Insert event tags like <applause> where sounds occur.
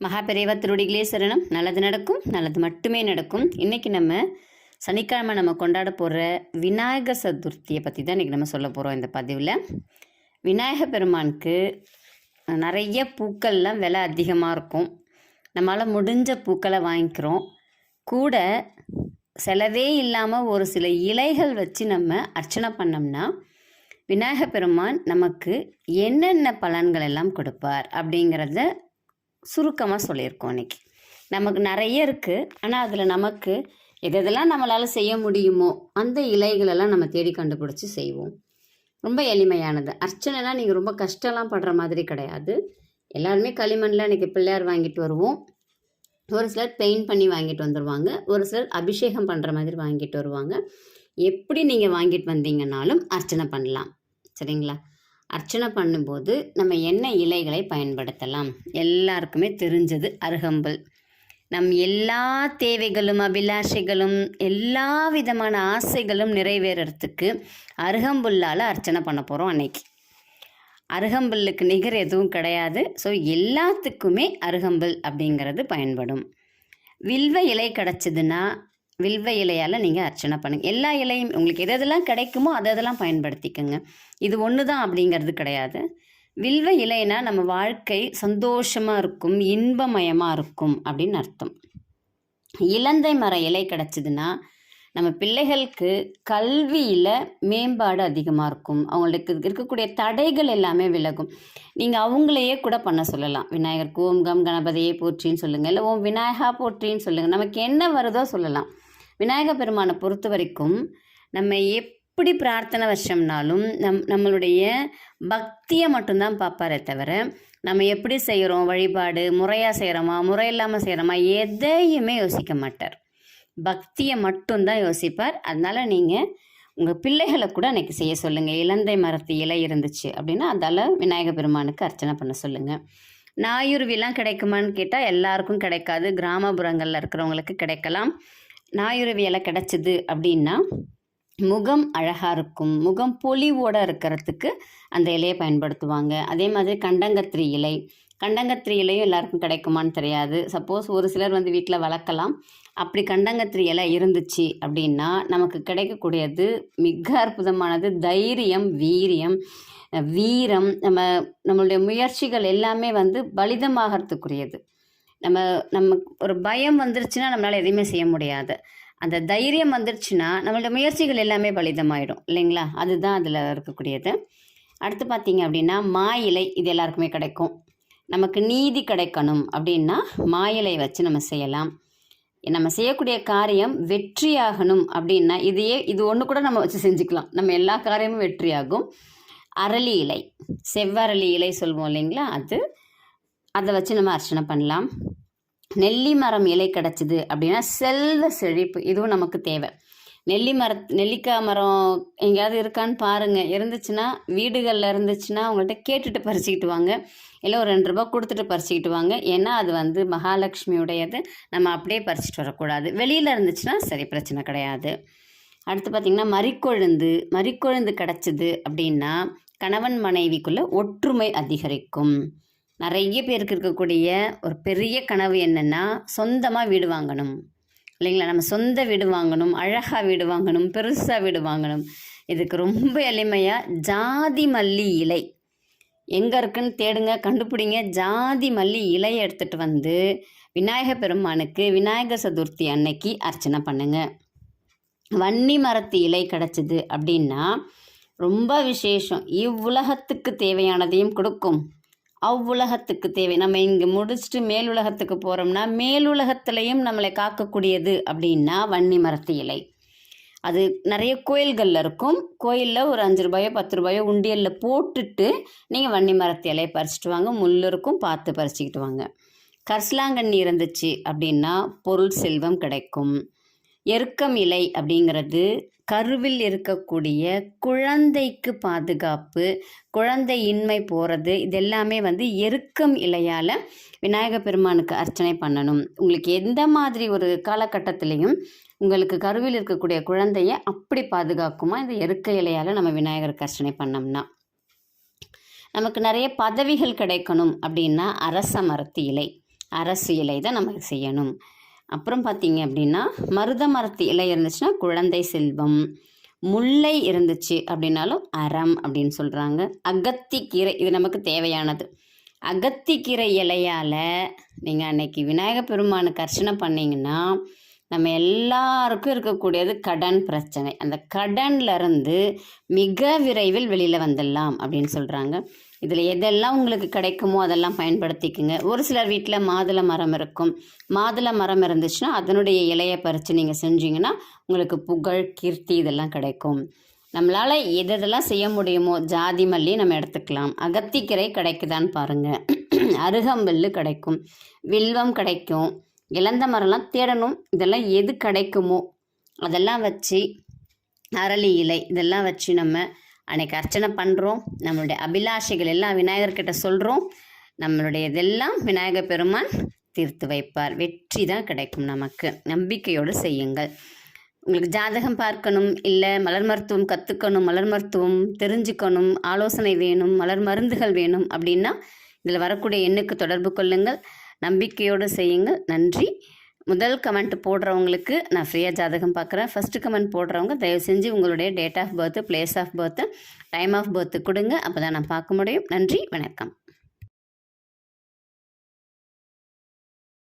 மகாபெரிவா திருடிகளே சரணம் நல்லது நடக்கும் நல்லது மட்டுமே நடக்கும். இன்றைக்கி நம்ம சனிக்கிழமை நம்ம கொண்டாட போகிற விநாயகர் சதுர்த்தியை பற்றி தான் இன்றைக்கி நம்ம சொல்ல போகிறோம் இந்த பதிவில். விநாயக பெருமானுக்கு நிறைய பூக்கள்லாம் விலை அதிகமாக இருக்கும். நம்மளால் முடிஞ்ச பூக்களை வாங்கிக்கிறோம். கூட செலவே இல்லாமல் ஒரு சில இலைகள் வச்சு நம்ம அர்ச்சனை பண்ணோம்னா விநாயக பெருமான் நமக்கு என்னென்ன பலன்கள் எல்லாம் கொடுப்பார் அப்படிங்கிறத சுருக்கமாக சொல்லியிருக்கோம் இன்றைக்கி நமக்கு நிறைய இருக்குது ஆனால் அதில் நமக்கு எது எதெல்லாம் நம்மளால் செய்ய முடியுமோ அந்த இலைகளெல்லாம் நம்ம தேடி கண்டுபிடிச்சி செய்வோம். ரொம்ப எளிமையானது. அர்ச்சனைனா நீங்கள் ரொம்ப கஷ்டம்லாம் படுற மாதிரி கிடையாது. எல்லாருமே களிமண்ணில் இன்றைக்கி பிள்ளையார் வாங்கிட்டு வருவோம். ஒரு சிலர் பெயிண்ட் பண்ணி வாங்கிட்டு வந்துடுவாங்க ஒரு சிலர் அபிஷேகம் பண்ணுற மாதிரி வாங்கிட்டு வருவாங்க. எப்படி நீங்கள் வாங்கிட்டு வந்தீங்கன்னாலும் அர்ச்சனை பண்ணலாம். சரிங்களா? அர்ச்சனை பண்ணும்போது நம்ம என்ன இலைகளை பயன்படுத்தலாம்? எல்லாருக்குமே தெரிஞ்சது அருகம்புல். நம் எல்லா தேவைகளும் அபிலாஷைகளும் எல்லா விதமான ஆசைகளும் நிறைவேறத்துக்கு அருகம்புல்லால் அர்ச்சனை பண்ண போகிறோம் அன்னைக்கு. அருகம்புல்லுக்கு நிகர் எதுவும் கிடையாது. ஸோ எல்லாத்துக்குமே அருகம்புல் அப்படிங்கிறது பயன்படும். வில்வ இலை கிடச்சிதுன்னா வில்வ இலையால் நீங்கள் அர்ச்சனை பண்ணுங்கள் எல்லா இலையும் உங்களுக்கு எது எதெல்லாம் கிடைக்குமோ அதை அதெல்லாம் பயன்படுத்திக்கோங்க. இது ஒன்று தான் அப்படிங்கிறது கிடையாது. வில்வ இலைனா நம்ம வாழ்க்கை சந்தோஷமாக இருக்கும் இன்பமயமாக இருக்கும் அப்படின்னு அர்த்தம். இலந்தை மர இலை கிடச்சிதுன்னா நம்ம பிள்ளைகளுக்கு கல்வியில் மேம்பாடு அதிகமாக இருக்கும். அவங்களுக்கு இருக்கக்கூடிய தடைகள் எல்லாமே விலகும். நீங்கள் அவங்களையே கூட பண்ண சொல்லலாம். விநாயகர் ஓம் கம் கணபதியே போற்றின்னு சொல்லுங்கள் இல்லை ஓம் விநாயகா போற்றின்னு சொல்லுங்கள் நமக்கு என்ன வருதோ சொல்லலாம். விநாயக பெருமானை பொறுத்த வரைக்கும் நம்ம எப்படி பிரார்த்தனை வச்சோம்னாலும் நம் நம்மளுடைய பக்தியை மட்டும்தான் பார்ப்பாரே தவிர நம்ம எப்படி செய்கிறோம் வழிபாடு முறையாக செய்கிறோமா முறை இல்லாமல் செய்கிறோமா எதையுமே யோசிக்க மாட்டார். பக்தியை மட்டும்தான் யோசிப்பார். அதனால் நீங்கள் உங்கள் பிள்ளைகளை கூட அன்றைக்கி செய்ய சொல்லுங்கள் இலந்தை மரத்து இலை இருந்துச்சு அப்படின்னா அதால் விநாயக பெருமானுக்கு அர்ச்சனை பண்ண சொல்லுங்கள் நாயுருவிலாம் கிடைக்குமான்னு கேட்டால் எல்லாருக்கும் கிடைக்காது. கிராமப்புறங்களில் இருக்கிறவங்களுக்கு கிடைக்கலாம். நாயுருவி இலை கிடச்சிது அப்படின்னா முகம் அழகாக இருக்கும். முகம் பொலிவோடு இருக்கிறதுக்கு அந்த இலையை பயன்படுத்துவாங்க. அதே மாதிரி கண்டங்கத்திரி இலை. கண்டங்கத்திரி இலையும் எல்லாருக்கும் கிடைக்குமான்னு தெரியாது. சப்போஸ் ஒரு சிலர் வந்து வீட்டில் வளர்க்கலாம். அப்படி கண்டங்கத்திரி இலை இருந்துச்சு அப்படின்னா நமக்கு கிடைக்கக்கூடியது மிக அற்புதமானது தைரியம் வீரியம் வீரம். நம்ம நம்மளுடைய முயற்சிகள் எல்லாமே வந்து பலிதமாகறதுக்குரியது. நம்ம நம்ம ஒரு பயம் வந்துருச்சுன்னா நம்மளால் எதையுமே செய்ய முடியாது. அந்த தைரியம் வந்துருச்சுன்னா நம்மளோட முயற்சிகள் எல்லாமே பலிதமாயிடும். இல்லைங்களா? அதுதான் அதில் இருக்கக்கூடியது. அடுத்து பார்த்தீங்க அப்படின்னா மா இலை இது எல்லாருக்குமே கிடைக்கும். நமக்கு நீதி கிடைக்கணும் அப்படின்னா மா இலை வச்சு நம்ம செய்யலாம். நம்ம செய்யக்கூடிய காரியம் வெற்றியாகணும் அப்படின்னா இதையே இது ஒன்று கூட நம்ம வச்சு செஞ்சுக்கலாம். நம்ம எல்லா காரியமும் வெற்றியாகும். அரளி இலை செவ்வரளி இலை சொல்லுவோம் இல்லைங்களா? அது அதை வச்சு நம்ம அர்ச்சனை பண்ணலாம். நெல்லி மரம் இலை கிடச்சிது அப்படின்னா செல்வ செழிப்பு இதுவும் நமக்கு தேவை. நெல்லி மர நெல்லிக்காய் மரம் எங்கேயாவது இருக்கான்னு பாருங்கள் இருந்துச்சுன்னா வீடுகளில் இருந்துச்சுன்னா அவங்கள்ட்ட கேட்டுட்டு பறிச்சுக்கிட்டு வாங்க. இல்லை ஒரு ரெண்டு ரூபா கொடுத்துட்டு பறிச்சுக்கிட்டு வாங்க. ஏன்னா அது வந்து மகாலட்சுமியுடையது. நம்ம அப்படியே பறிச்சிட்டு வரக்கூடாது. வெளியில் இருந்துச்சுன்னா சரி பிரச்சனை கிடையாது. அடுத்து பார்த்திங்கன்னா மறிக்கொழுந்து மறிக்கொழுந்து கிடச்சிது அப்படின்னா கணவன் மனைவிக்குள்ளே ஒற்றுமை அதிகரிக்கும். நிறைய பேருக்கு இருக்கக்கூடிய ஒரு பெரிய கனவு என்னென்னா சொந்தமாக வீடு வாங்கணும். இல்லைங்களா? நம்ம சொந்த வீடு வாங்கணும் அழகாக வீடு வாங்கணும் பெருசாக வீடு வாங்கணும். இதுக்கு ரொம்ப எளிமையாக ஜாதி மல்லி இலை. எங்கே இருக்குன்னு தேடுங்க கண்டுபிடிங்க. ஜாதி மல்லி இலையை எடுத்துகிட்டு வந்து விநாயக பெருமானுக்கு விநாயகர் சதுர்த்தி அன்னைக்கு அர்ச்சனை பண்ணுங்க. வன்னி மரத்து இலை கிடச்சிது அப்படின்னா ரொம்ப விசேஷம். இவ்வுலகத்துக்கு தேவையானதையும் கொடுக்கும். அவ்வுலகத்துக்கு தேவை. நம்ம இங்கே முடிச்சுட்டு மேல் உலகத்துக்கு போகிறோம்னா மேலுலகத்திலையும் நம்மளை காக்கக்கூடியது அப்படின்னா வன்னி மரத்து இலை. அது நிறைய கோயில்களில் இருக்கும். கோயிலில் ஒரு அஞ்சு ரூபாயோ பத்து ரூபாயோ உண்டியலில் போட்டுட்டு நீங்கள் வன்னி மரத்து இலையை பறிச்சிட்டு வாங்க. முள் இருக்கும் பார்த்து பறிச்சுக்கிட்டு வாங்க. கரிசலாங்கண்ணி இருந்துச்சு அப்படின்னா பொருள் செல்வம் கிடைக்கும். எருக்கம் இலை அப்படிங்கிறது கருவில் இருக்கக்கூடிய குழந்தைக்கு பாதுகாப்பு குழந்தை இன்மை போகிறது இது எல்லாமே வந்து எருக்கம் இலையால் விநாயகர் பெருமானுக்கு அர்ச்சனை பண்ணணும். உங்களுக்கு எந்த மாதிரி ஒரு காலகட்டத்திலையும் உங்களுக்கு கருவில் இருக்கக்கூடிய குழந்தைய அப்படி பாதுகாக்குமா? இந்த எருக்க இலையால் நம்ம விநாயகருக்கு அர்ச்சனை பண்ணோம்னா. நமக்கு நிறைய பதவிகள் கிடைக்கணும் அப்படின்னா அரச மரத்து இலை. அரசு இலை தான் நம்ம செய்யணும். அப்புறம் பார்த்தீங்க அப்படின்னா மருத மரத்து இலை இருந்துச்சுன்னா குழந்தை செல்வம். முல்லை இருந்துச்சு அப்படின்னாலும் அறம் அப்படின்னு சொல்கிறாங்க அகத்திக்கீரை இது நமக்கு தேவையானது. அகத்திக்கீரை இலையால் நீங்கள் அன்னைக்கு விநாயகர் பெருமானுக்கு அர்ச்சனை பண்ணிங்கன்னா நம்ம எல்லாருக்கும் இருக்கக்கூடியது கடன் பிரச்சனை. அந்த கடன்லேருந்து மிக விரைவில் வெளியில் வந்துடலாம் அப்படின்னு சொல்கிறாங்க இதில் எதெல்லாம் உங்களுக்கு கிடைக்குமோ அதெல்லாம் பயன்படுத்திக்கோங்க. ஒரு சிலர் வீட்டில் மாதுளை மரம் இருக்கும். மாதுளை மரம் இருந்துச்சுன்னா அதனுடைய இலையை பறித்து நீங்கள் செஞ்சீங்கன்னா உங்களுக்கு புகழ் கீர்த்தி இதெல்லாம் கிடைக்கும். நம்மளால் எதெல்லாம் செய்ய முடியுமோ ஜாதி மல்லி நம்ம எடுத்துக்கலாம். அகத்திக்கீரை கிடைக்குதான்னு பாருங்கள் <clears throat> அருகம்புல் கிடைக்கும். வில்வம் கிடைக்கும். இழந்த மரம்லாம் தேடணும். இதெல்லாம் எது கிடைக்குமோ அதெல்லாம் வச்சு அரளி இலை இதெல்லாம் வச்சு நம்ம அன்னைக்கு அர்ச்சனை பண்ணுறோம் நம்மளுடைய அபிலாஷைகள் எல்லாம் விநாயகர்கிட்ட சொல்கிறோம் நம்மளுடைய இதெல்லாம் விநாயகர் பெருமான் தீர்த்து வைப்பார். வெற்றி தான் கிடைக்கும் நமக்கு. நம்பிக்கையோடு செய்யுங்கள். உங்களுக்கு ஜாதகம் பார்க்கணும் இல்லை மலர் மருத்துவம் கற்றுக்கணும் மலர் மருத்துவம் தெரிஞ்சுக்கணும் ஆலோசனை வேணும் மலர் மருந்துகள் வேணும் அப்படின்னா இதில் வரக்கூடிய எண்ணுக்கு தொடர்பு கொள்ளுங்கள். நம்பிக்கையோடு செய்யுங்கள். நன்றி. முதல் கமெண்ட் போடுறவங்களுக்கு நான் ஃப்ரீயாக ஜாதகம் பார்க்குறேன் ஃபஸ்ட்டு கமெண்ட் போடுறவங்க தயவு செஞ்சு உங்களுடைய date of birth place of birth time of birth கொடுங்க. அப்போ தான் நான் பார்க்க முடியும். நன்றி வணக்கம்.